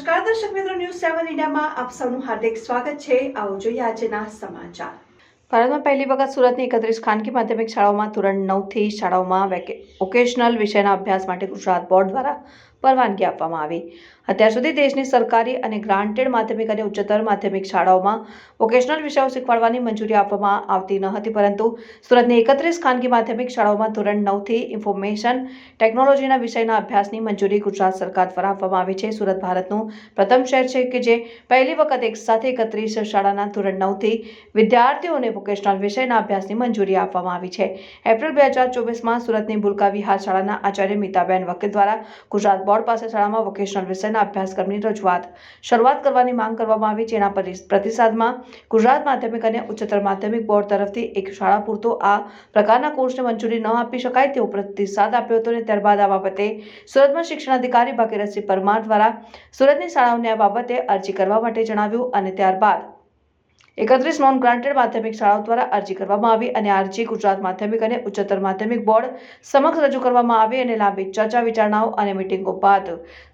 નમસ્કાર, દર્શક મિત્રો ન્યૂઝ સેવન ઇન્ડિયામાં આપ સૌનું હાર્દિક સ્વાગત છે. આવો જોઈએ આજના સમાચાર. ભારતમાં પહેલી વખત સુરતની એકત્રીસ ખાનગી માધ્યમિક શાળાઓમાં ધોરણ નવથી શાળાઓમાં વેકે ઓકેશનલ વિષયના અભ્યાસ માટે ગુજરાત બોર્ડ દ્વારા પરવાનગી આપવામાં આવી. અત્યાર સુધી દેશની સરકારી અને ગ્રાન્ટેડ માધ્યમિક અને ઉચ્ચતર માધ્યમિક શાળાઓમાં વોકેશનલ વિષયો શીખવાડવાની મંજૂરી આપવામાં આવતી ન હતી, પરંતુ સુરતની એકત્રીસ ખાનગી માધ્યમિક શાળાઓમાં ધોરણ નવથી ઇન્ફોર્મેશન ટેકનોલોજીના વિષયના અભ્યાસની મંજૂરી ગુજરાત સરકાર દ્વારા આપવામાં આવી છે. સુરત ભારતનું પ્રથમ શહેર છે કે જે પહેલી વખત એક સાથે એકત્રીસ શાળાના ધોરણ નવથી વિદ્યાર્થીઓને વોકેશનલ વિષયના અભ્યાસની મંજૂરી આપવામાં આવી છે. એપ્રિલ બે હજાર ચોવીસમાં સુરતની બુલકા વિહાર શાળાના આચાર્ય મીતાબેન વકીલ દ્વારા ગુજરાત બોર્ડ પાસે શાળામાં વોકેશનલ વિષયના અભ્યાસક્રમની રજૂઆત શરૂઆત કરવાની માંગ કરવામાં આવી, જેના પરી- પ્રતિસાદમાં ગુજરાત માધ્યમિક અને ઉચ્ચતર માધ્યમિક બોર્ડ તરફથી એક શાળા પૂરતો આ પ્રકારના કોર્સને મંજૂરી ન આપી શકાય તેવો પ્રતિસાદ આપ્યો હતો અને ત્યારબાદ આ બાબતે સુરતમાં શિક્ષણ અધિકારી ભાગીરથસિંહ પરમાર દ્વારા સુરતની શાળાઓને આ બાબતે અરજી કરવા માટે જણાવ્યું અને ત્યારબાદ એકત્રીસ નોન ગ્રાન્ટેડ માધ્યમિક શાળાઓ દ્વારા અરજી કરવામાં આવી અને અરજી ગુજરાત માધ્યમિક અને ઉચ્ચતર માધ્યમિક બોર્ડ સમક્ષ રજૂ કરવામાં આવી અને લાંબી ચર્ચા વિચારણાઓ અને મિટિંગો બાદ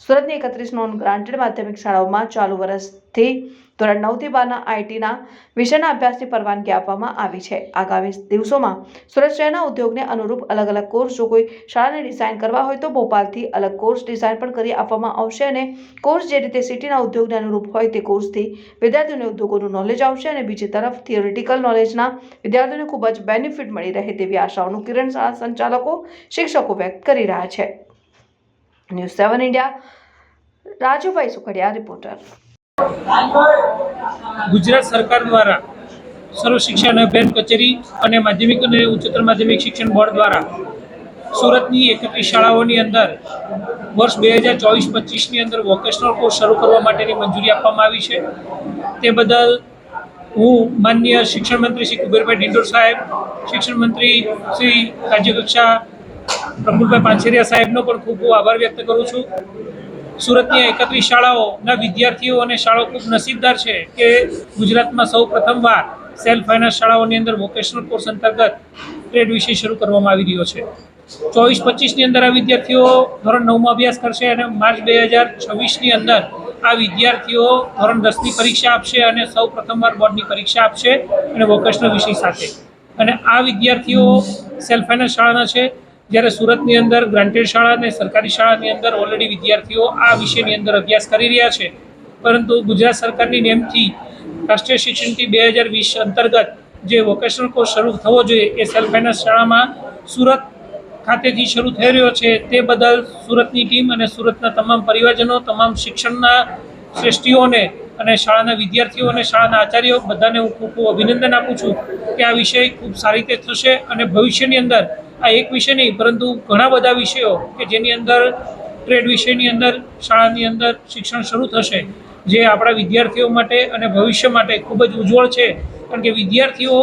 સુરતની એકત્રીસ નોન ગ્રાન્ટેડ માધ્યમિક શાળાઓમાં ચાલુ વર્ષથી ધોરણ નવથી બારના આઈટીના વિષયના અભ્યાસની પરવાનગી આપવામાં આવી છે. આગામી દિવસોમાં સુરત શહેરના ઉદ્યોગને અનુરૂપ અલગ અલગ કોર્સ જો કોઈ શાળાને ડિઝાઇન કરવા હોય તો ભોપાલથી અલગ કોર્સ ડિઝાઇન પણ કરી આપવામાં આવશે અને કોર્સ જે રીતે સિટીના ઉદ્યોગને અનુરૂપ હોય તે કોર્સથી વિદ્યાર્થીઓને ઉદ્યોગોનું નોલેજ આવશે અને બીજી તરફ થિયોરિટિકલ નોલેજના વિદ્યાર્થીઓને ખૂબ જ બેનિફિટ મળી રહે તેવી આશાઓનું કિરણ શાળા સંચાલકો, શિક્ષકો વ્યક્ત કરી રહ્યા છે. News Seven India, Rajubhai Sukhadiya, reporter. Gujarat સરકાર દ્વારા સર્વ શિક્ષણ અભિયાન કચેરી અને માધ્યમિક અને ઉચ્ચતર માધ્યમિક શિક્ષણ બોર્ડ દ્વારા સુરતની એકત્રીસ શાળાઓની અંદર વર્ષ બે હજાર ચોવીસ પચીસની અંદર વોકેશનલ કોર્સ શરૂ કરવા માટેની મંજૂરી આપવામાં આવી છે. તે બદલ હું માનનીય શિક્ષણ મંત્રી શ્રી કુબેરભાઈ ડિંડોર સાહેબ, શિક્ષણ મંત્રી શ્રી રાજ્યકક્ષા પ્રફુલભાઈ પાનસેરિયા સાહેબનો પણ ખૂબ ખૂબ આભાર વ્યક્ત કરું છું. સુરતની એકત્રીસ શાળાઓના વિદ્યાર્થીઓ અને શાળાઓ ખૂબ નસીબદાર છે કે ગુજરાતમાં સૌ પ્રથમવાર સેલ્ફ ફાઇનાન્સ શાળાઓની અંદર વોકેશનલ કોર્સ અંતર્ગત ટ્રેડ વિષય શરૂ કરવામાં આવી રહ્યો છે. ચોવીસ પચીસની અંદર આ વિદ્યાર્થીઓ ધોરણ નવમાં અભ્યાસ કરશે અને માર્ચ બે હજાર છવ્વીસની અંદર આ વિદ્યાર્થીઓ ધોરણ દસની પરીક્ષા આપશે અને સૌ પ્રથમવાર બોર્ડની પરીક્ષા આપશે અને વોકેશનલ વિષય સાથે. અને આ વિદ્યાર્થીઓ સેલ્ફ ફાઇનાન્સ શાળાના છે. જ્યારે સુરતની અંદર ગ્રાન્ટેડ શાળા અને સરકારી શાળાની અંદર ઓલરેડી વિદ્યાર્થીઓ આ વિષયની અંદર અભ્યાસ કરી રહ્યા છે. પરંતુ ગુજરાત સરકારની નેમથી રાષ્ટ્રીય શિક્ષણ નીતિ બે હજાર વીસ અંતર્ગત જે વોકેશનલ કોર્સ શરૂ થવો જોઈએ એ સેલ્ફ ફાઇનાન્સ શાળામાં સુરત ખાતેથી શરૂ થઈ રહ્યો છે. તે બદલ સુરતની ટીમ અને સુરતના તમામ પરિવારજનો, તમામ શિક્ષણના શ્રેષ્ઠીઓને અને શાળાના વિદ્યાર્થીઓ અને શાળાના આચાર્યો બધાને હું ખૂબ ખૂબ અભિનંદન આપું છું કે આ વિષય ખૂબ સારી રીતે થશે અને ભવિષ્યની અંદર આ એક વિષય નહીં, પરંતુ ઘણા બધા વિષયો કે જેની અંદર ટ્રેડ વિષયની અંદર, શાળાની અંદર શિક્ષણ શરૂ થશે, જે આપણા વિદ્યાર્થીઓ માટે અને ભવિષ્ય માટે ખૂબ જ ઉજ્જવળ છે. કારણ કે વિદ્યાર્થીઓ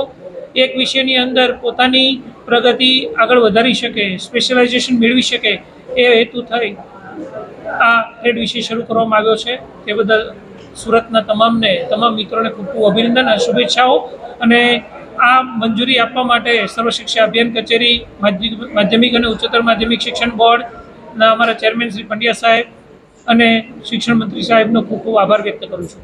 એક વિષયની અંદર પોતાની પ્રગતિ આગળ વધારી શકે સ્પેશિયલાઇઝેશન મેળવી શકે, એ હેતુ થઈ આ ટ્રેડ વિષય શરૂ કરવામાં આવ્યો છે. તે બદલ સુરતના તમામને, તમામ મિત્રોને ખૂબ ખૂબ અભિનંદન અને શુભેચ્છાઓ. અને આ મંજૂરી આપવા માટે સર્વ શિક્ષા અભિયાન કચેરી માધ્યમિક અને ઉચ્ચતર માધ્યમિક શિક્ષણ બોર્ડના અમારા ચેરમેન શ્રી પંડ્યા સાહેબ અને શિક્ષણ મંત્રી સાહેબનો ખૂબ ખૂબ આભાર વ્યક્ત કરું છું.